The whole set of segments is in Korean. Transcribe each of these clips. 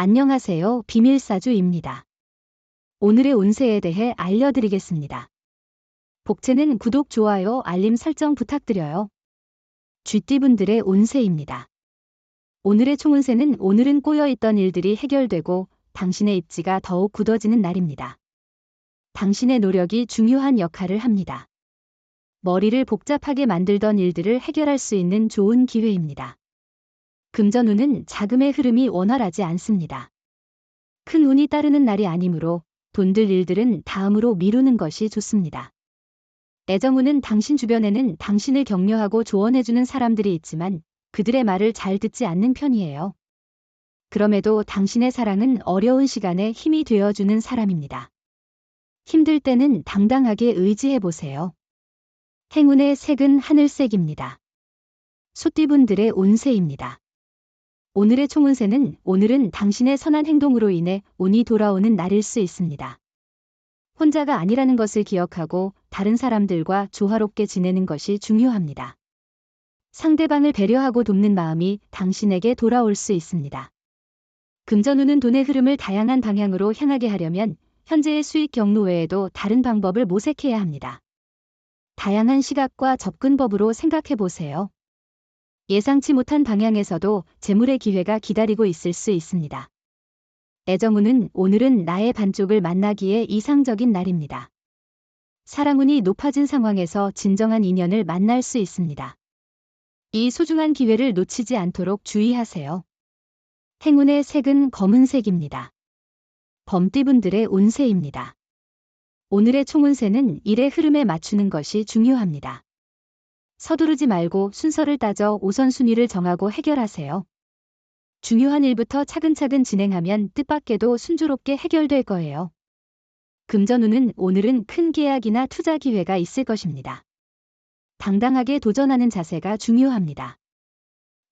안녕하세요. 비밀사주입니다. 오늘의 운세에 대해 알려드리겠습니다. 복채는 구독, 좋아요, 알림 설정 부탁드려요. 쥐띠분들의 운세입니다. 오늘의 총운세는 오늘은 꼬여있던 일들이 해결되고 당신의 입지가 더욱 굳어지는 날입니다. 당신의 노력이 중요한 역할을 합니다. 머리를 복잡하게 만들던 일들을 해결할 수 있는 좋은 기회입니다. 금전운은 자금의 흐름이 원활하지 않습니다. 큰 운이 따르는 날이 아니므로 돈들 일들은 다음으로 미루는 것이 좋습니다. 애정운은 당신 주변에는 당신을 격려하고 조언해주는 사람들이 있지만 그들의 말을 잘 듣지 않는 편이에요. 그럼에도 당신의 사랑은 어려운 시간에 힘이 되어주는 사람입니다. 힘들 때는 당당하게 의지해 보세요. 행운의 색은 하늘색입니다. 소띠분들의 운세입니다. 오늘의 총운세는 오늘은 당신의 선한 행동으로 인해 운이 돌아오는 날일 수 있습니다. 혼자가 아니라는 것을 기억하고 다른 사람들과 조화롭게 지내는 것이 중요합니다. 상대방을 배려하고 돕는 마음이 당신에게 돌아올 수 있습니다. 금전운은 돈의 흐름을 다양한 방향으로 향하게 하려면 현재의 수익 경로 외에도 다른 방법을 모색해야 합니다. 다양한 시각과 접근법으로 생각해 보세요. 예상치 못한 방향에서도 재물의 기회가 기다리고 있을 수 있습니다. 애정운은 오늘은 나의 반쪽을 만나기에 이상적인 날입니다. 사랑운이 높아진 상황에서 진정한 인연을 만날 수 있습니다. 이 소중한 기회를 놓치지 않도록 주의하세요. 행운의 색은 검은색입니다. 범띠분들의 운세입니다. 오늘의 총운세는 일의 흐름에 맞추는 것이 중요합니다. 서두르지 말고 순서를 따져 우선순위를 정하고 해결하세요. 중요한 일부터 차근차근 진행하면 뜻밖에도 순조롭게 해결될 거예요. 금전운은 오늘은 큰 계약이나 투자 기회가 있을 것입니다. 당당하게 도전하는 자세가 중요합니다.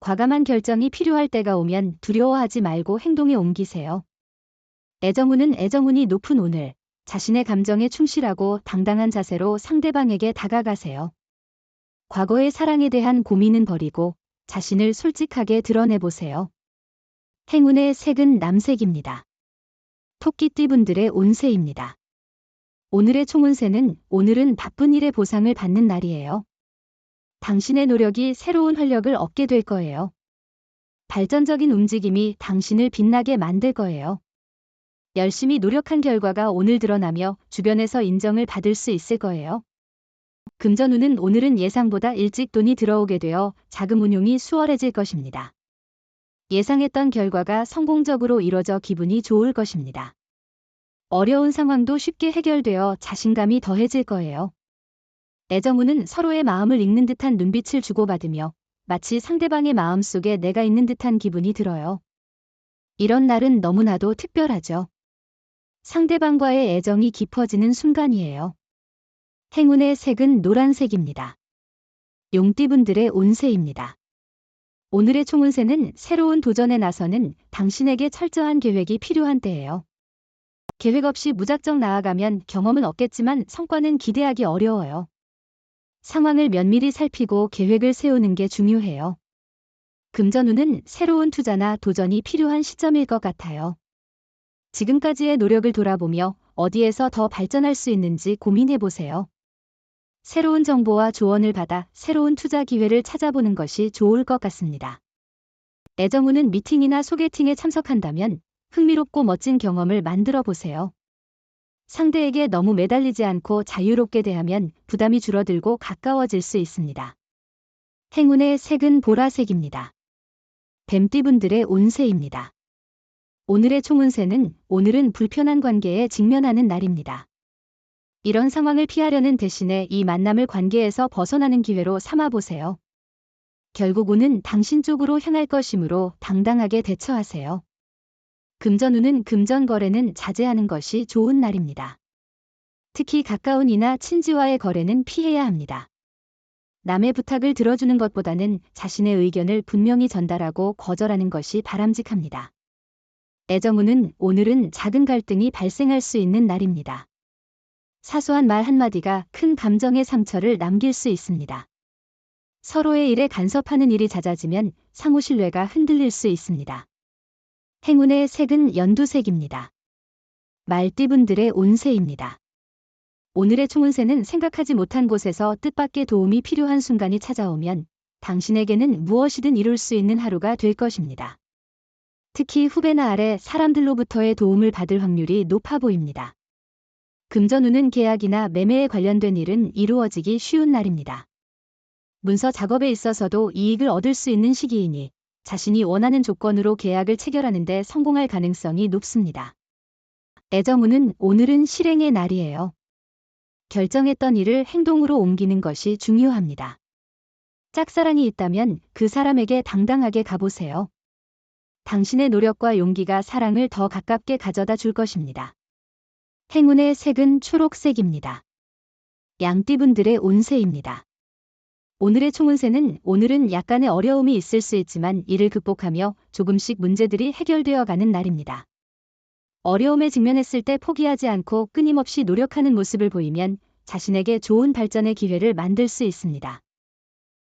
과감한 결정이 필요할 때가 오면 두려워하지 말고 행동에 옮기세요. 애정운은 애정운이 높은 오늘, 자신의 감정에 충실하고 당당한 자세로 상대방에게 다가가세요. 과거의 사랑에 대한 고민은 버리고 자신을 솔직하게 드러내보세요. 행운의 색은 남색입니다. 토끼띠분들의 운세입니다. 오늘의 총운세는 오늘은 바쁜 일의 보상을 받는 날이에요. 당신의 노력이 새로운 활력을 얻게 될 거예요. 발전적인 움직임이 당신을 빛나게 만들 거예요. 열심히 노력한 결과가 오늘 드러나며 주변에서 인정을 받을 수 있을 거예요. 금전운은 오늘은 예상보다 일찍 돈이 들어오게 되어 자금 운용이 수월해질 것입니다. 예상했던 결과가 성공적으로 이뤄져 기분이 좋을 것입니다. 어려운 상황도 쉽게 해결되어 자신감이 더해질 거예요. 애정운은 서로의 마음을 읽는 듯한 눈빛을 주고받으며 마치 상대방의 마음 속에 내가 있는 듯한 기분이 들어요. 이런 날은 너무나도 특별하죠. 상대방과의 애정이 깊어지는 순간이에요. 행운의 색은 노란색입니다. 용띠분들의 운세입니다. 오늘의 총운세는 새로운 도전에 나서는 당신에게 철저한 계획이 필요한 때예요. 계획 없이 무작정 나아가면 경험은 얻겠지만 성과는 기대하기 어려워요. 상황을 면밀히 살피고 계획을 세우는 게 중요해요. 금전운은 새로운 투자나 도전이 필요한 시점일 것 같아요. 지금까지의 노력을 돌아보며 어디에서 더 발전할 수 있는지 고민해 보세요. 새로운 정보와 조언을 받아 새로운 투자 기회를 찾아보는 것이 좋을 것 같습니다. 애정우는 미팅이나 소개팅에 참석한다면 흥미롭고 멋진 경험을 만들어 보세요. 상대에게 너무 매달리지 않고 자유롭게 대하면 부담이 줄어들고 가까워질 수 있습니다. 행운의 색은 보라색입니다. 뱀띠분들의 운세입니다. 오늘의 총운세는 오늘은 불편한 관계에 직면하는 날입니다. 이런 상황을 피하려는 대신에 이 만남을 관계에서 벗어나는 기회로 삼아보세요. 결국 운은 당신 쪽으로 향할 것이므로 당당하게 대처하세요. 금전운은 금전 거래는 자제하는 것이 좋은 날입니다. 특히 가까운 이나 친지와의 거래는 피해야 합니다. 남의 부탁을 들어주는 것보다는 자신의 의견을 분명히 전달하고 거절하는 것이 바람직합니다. 애정운은 오늘은 작은 갈등이 발생할 수 있는 날입니다. 사소한 말 한마디가 큰 감정의 상처를 남길 수 있습니다. 서로의 일에 간섭하는 일이 잦아지면 상호 신뢰가 흔들릴 수 있습니다. 행운의 색은 연두색입니다. 말띠분들의 운세입니다. 오늘의 총운세는 생각하지 못한 곳에서 뜻밖의 도움이 필요한 순간이 찾아오면 당신에게는 무엇이든 이룰 수 있는 하루가 될 것입니다. 특히 후배나 아래 사람들로부터의 도움을 받을 확률이 높아 보입니다. 금전운은 계약이나 매매에 관련된 일은 이루어지기 쉬운 날입니다. 문서 작업에 있어서도 이익을 얻을 수 있는 시기이니 자신이 원하는 조건으로 계약을 체결하는데 성공할 가능성이 높습니다. 애정운은 오늘은 실행의 날이에요. 결정했던 일을 행동으로 옮기는 것이 중요합니다. 짝사랑이 있다면 그 사람에게 당당하게 가보세요. 당신의 노력과 용기가 사랑을 더 가깝게 가져다 줄 것입니다. 행운의 색은 초록색입니다. 양띠분들의 운세입니다. 오늘의 총운세는 오늘은 약간의 어려움이 있을 수 있지만 이를 극복하며 조금씩 문제들이 해결되어 가는 날입니다. 어려움에 직면했을 때 포기하지 않고 끊임없이 노력하는 모습을 보이면 자신에게 좋은 발전의 기회를 만들 수 있습니다.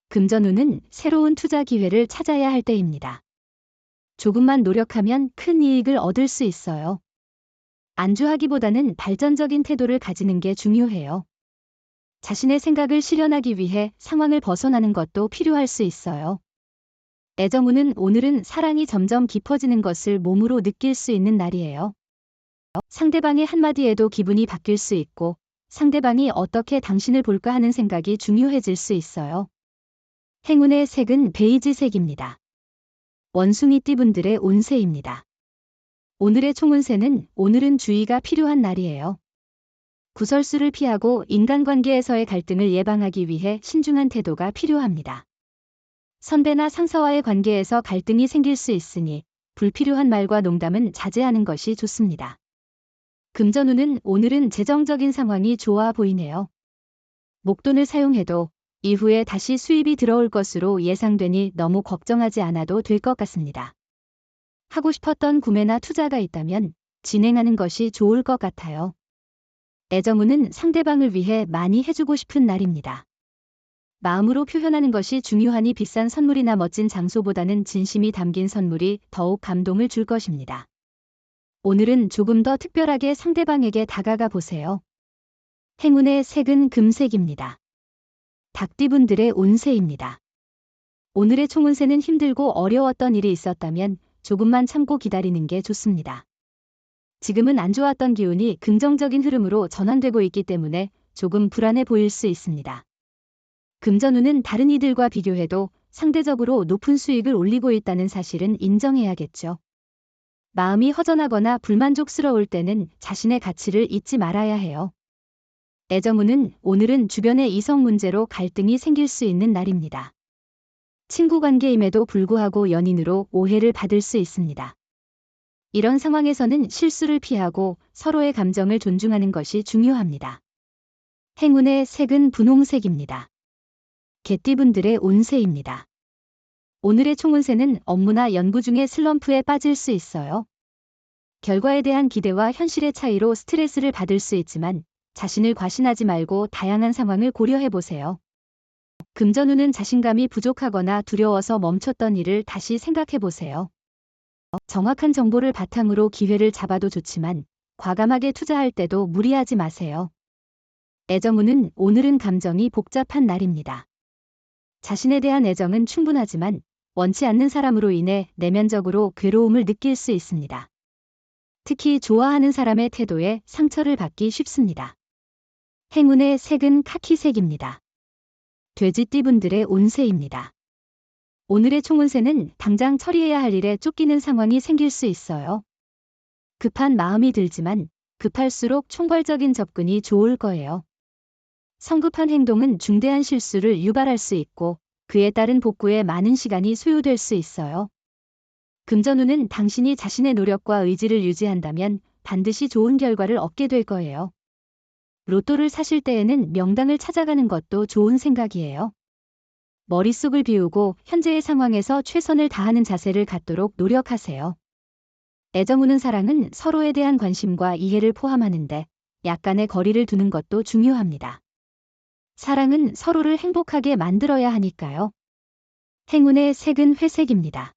금전운은 새로운 투자 기회를 찾아야 할 때입니다. 조금만 노력하면 큰 이익을 얻을 수 있어요. 안주하기보다는 발전적인 태도를 가지는 게 중요해요. 자신의 생각을 실현하기 위해 상황을 벗어나는 것도 필요할 수 있어요. 애정운은 오늘은 사랑이 점점 깊어지는 것을 몸으로 느낄 수 있는 날이에요. 상대방의 한마디에도 기분이 바뀔 수 있고 상대방이 어떻게 당신을 볼까 하는 생각이 중요해질 수 있어요. 행운의 색은 베이지색입니다. 원숭이 띠분들의 운세입니다. 오늘의 총운세는 오늘은 주의가 필요한 날이에요. 구설수를 피하고 인간관계에서의 갈등을 예방하기 위해 신중한 태도가 필요합니다. 선배나 상사와의 관계에서 갈등이 생길 수 있으니 불필요한 말과 농담은 자제하는 것이 좋습니다. 금전운은 오늘은 재정적인 상황이 좋아 보이네요. 목돈을 사용해도 이후에 다시 수입이 들어올 것으로 예상되니 너무 걱정하지 않아도 될 것 같습니다. 하고 싶었던 구매나 투자가 있다면 진행하는 것이 좋을 것 같아요. 애정운은 상대방을 위해 많이 해주고 싶은 날입니다. 마음으로 표현하는 것이 중요하니 비싼 선물이나 멋진 장소보다는 진심이 담긴 선물이 더욱 감동을 줄 것입니다. 오늘은 조금 더 특별하게 상대방에게 다가가 보세요. 행운의 색은 금색입니다. 닭띠분들의 운세입니다. 오늘의 총운세는 힘들고 어려웠던 일이 있었다면 조금만 참고 기다리는 게 좋습니다. 지금은 안 좋았던 기운이 긍정적인 흐름으로 전환되고 있기 때문에 조금 불안해 보일 수 있습니다. 금전운은 다른 이들과 비교해도 상대적으로 높은 수익을 올리고 있다는 사실은 인정해야겠죠. 마음이 허전하거나 불만족스러울 때는 자신의 가치를 잊지 말아야 해요. 애정운은 오늘은 주변의 이성 문제로 갈등이 생길 수 있는 날입니다. 친구 관계임에도 불구하고 연인으로 오해를 받을 수 있습니다. 이런 상황에서는 실수를 피하고 서로의 감정을 존중하는 것이 중요합니다. 행운의 색은 분홍색입니다. 개띠분들의 운세입니다. 오늘의 총운세는 업무나 연구 중에 슬럼프에 빠질 수 있어요. 결과에 대한 기대와 현실의 차이로 스트레스를 받을 수 있지만 자신을 과신하지 말고 다양한 상황을 고려해 보세요. 금전운은 자신감이 부족하거나 두려워서 멈췄던 일을 다시 생각해 보세요. 정확한 정보를 바탕으로 기회를 잡아도 좋지만 과감하게 투자할 때도 무리하지 마세요. 애정운은 오늘은 감정이 복잡한 날입니다. 자신에 대한 애정은 충분하지만 원치 않는 사람으로 인해 내면적으로 괴로움을 느낄 수 있습니다. 특히 좋아하는 사람의 태도에 상처를 받기 쉽습니다. 행운의 색은 카키색입니다. 돼지띠분들의 운세입니다. 오늘의 총운세는 당장 처리해야 할 일에 쫓기는 상황이 생길 수 있어요. 급한 마음이 들지만 급할수록 총괄적인 접근이 좋을 거예요. 성급한 행동은 중대한 실수를 유발할 수 있고 그에 따른 복구에 많은 시간이 소요될 수 있어요. 금전운은 당신이 자신의 노력과 의지를 유지한다면 반드시 좋은 결과를 얻게 될 거예요. 로또를 사실 때에는 명당을 찾아가는 것도 좋은 생각이에요. 머릿속을 비우고 현재의 상황에서 최선을 다하는 자세를 갖도록 노력하세요. 애정우는 사랑은 서로에 대한 관심과 이해를 포함하는데 약간의 거리를 두는 것도 중요합니다. 사랑은 서로를 행복하게 만들어야 하니까요. 행운의 색은 회색입니다.